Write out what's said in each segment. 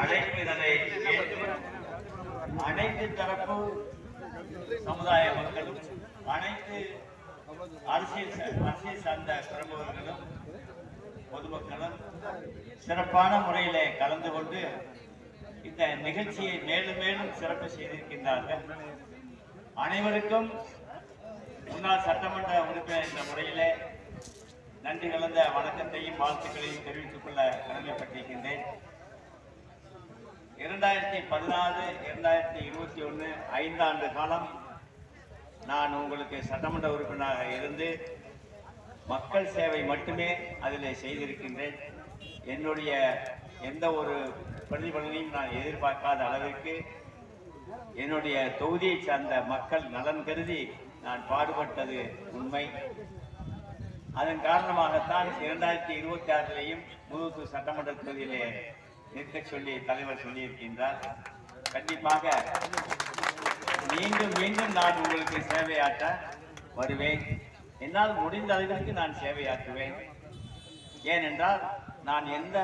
அடிக்கல் அனைத்து தரப்பு சமுதாய மக்களும் அனைத்து அரசியல் அரசியல் சார்ந்த பிரமுகர்களும் பொதுமக்களும் சிறப்பான முறையிலே கலந்து கொண்டு இந்த நிகழ்ச்சியை மேலும் மேலும் சிறப்பு செய்திருக்கின்றார்கள் அனைவருக்கும் முன்னாள் சட்டமன்ற உறுப்பினர் என்ற முறையிலே நன்றி கலந்த வணக்கத்தையும் வாழ்த்துக்களையும் தெரிவித்துக் கொள்ள கடமைப்பட்டிருக்கின்றேன். இரண்டாயிரத்தி பதினாறு இரண்டாயிரத்தி இருபத்தி ஒன்று ஐந்தாண்டு காலம் நான் உங்களுக்கு சட்டமன்ற உறுப்பினராக இருந்து மக்கள் சேவை மட்டுமே அதில் செய்திருக்கின்றேன். என்னுடைய எந்த ஒரு பிரதிபலனையும் நான் எதிர்பார்க்காத அளவிற்கு என்னுடைய தொகுதியை சார்ந்த மக்கள் நலன் கருதி நான் பாடுபட்டது உண்மை. அதன் காரணமாகத்தான் இரண்டாயிரத்தி இருபத்தி ஆறிலேயும் முதுகு சட்டமன்ற தொகுதியிலே நிற்க சொல்லி தலைவர் சொல்லியிருக்கின்றார். கண்டிப்பாக மீண்டும் மீண்டும் நான் உங்களுக்கு சேவையாற்ற வருவேன். என்னால் முடிந்த அளவிற்கு நான் சேவையாற்றுவேன். ஏனென்றால் நான் எந்த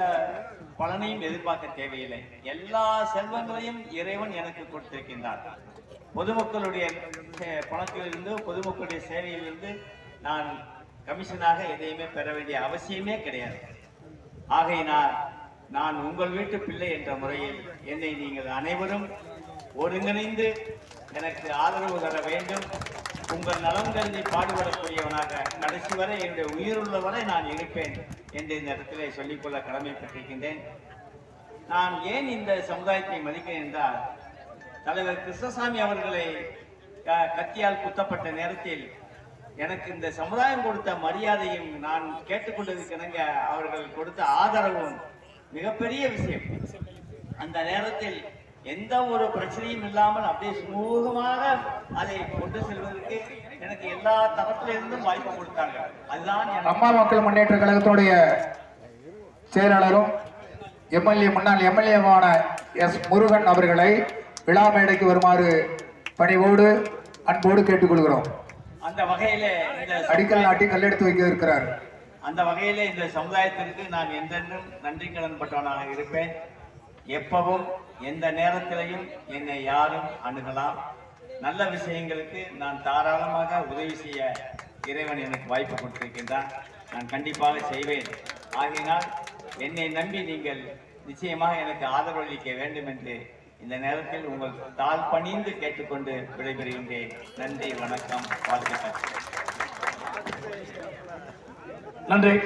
பலனையும் எதிர்பார்க்க தேவையில்லை. எல்லா செல்வங்களையும் இறைவன் எனக்கு கொடுத்திருக்கின்றார். பொதுமக்களுடைய பணத்திலிருந்து பொதுமக்களுடைய சேவையிலிருந்து நான் கமிஷனாக எதையுமே பெற வேண்டிய அவசியமே கிடையாது. ஆகையினால் நான் உங்கள் வீட்டு பிள்ளை என்ற முறையில் என்னை நீங்கள் அனைவரும் ஒருங்கிணைந்து எனக்கு ஆதரவு தர வேண்டும். உங்கள் நலம் கருதி பாடுபடக்கூடியவனாக கடைசி வரை என்னுடைய உயிருள்ள வரை நான் இருப்பேன் என்று இந்த இடத்திலே சொல்லிக்கொள்ள கடமைப்பட்டிருக்கின்றேன். நான் ஏன் இந்த சமுதாயத்தை மதிக்கிறேன் என்றால் தலைவர் கிருஷ்ணசாமி அவர்களை க- கத்தியால் குத்தப்பட்ட நேரத்தில் எனக்கு இந்த சமுதாயம் கொடுத்த மரியாதையும் நான் கேட்டுக்கொண்டதுக்கிணங்க அவர்கள் கொடுத்த ஆதரவும் மிகப்பெரிய விஷயம். அந்த நேரத்தில் எந்த ஒரு பிரச்சனையும் இல்லாமல் அப்படியே சுமூகமாக அதை கொண்டு செல்வதற்கு எனக்கு எல்லா தரத்திலிருந்தும் வாய்ப்பு கொடுத்தாங்க அதுதான் அம்மா மக்கள் முன்னேற்ற கழகத்துடைய செயலாளரும் எம்எல்ஏ முன்னாள் எம்எல்ஏவான எஸ் முருகன் அவர்களை விழா மேடைக்கு வருமாறு பணிவோடு அன்போடு கேட்டுக்கொள்கிறோம். அந்த வகையிலே அடிக்கல் நாட்டி கல்லெடுத்து வைக்க இருக்கிறார். அந்த வகையிலே இந்த சமுதாயத்திற்கு நான் என்றென்றும் நன்றி கடன்பட்டவனாக இருப்பேன். எப்பவும் எந்த நேரத்திலையும் என்னை யாரும் அணுகலாம். நல்ல விஷயங்களுக்கு நான் தாராளமாக உதவி செய்ய இறைவன் எனக்கு வாய்ப்பு கொடுத்திருக்கின்றான். நான் கண்டிப்பாக செய்வேன். ஆகையினால் என்னை நம்பி நீங்கள் நிச்சயமாக எனக்கு ஆதரவளிக்க வேண்டும் என்று இந்த நேரத்தில் உங்கள் தாழ் பணிந்து கேட்டுக்கொண்டு விடைபெறுகின்றேன். நன்றி வணக்கம் வாழ்த்துக்கள். நன்றி.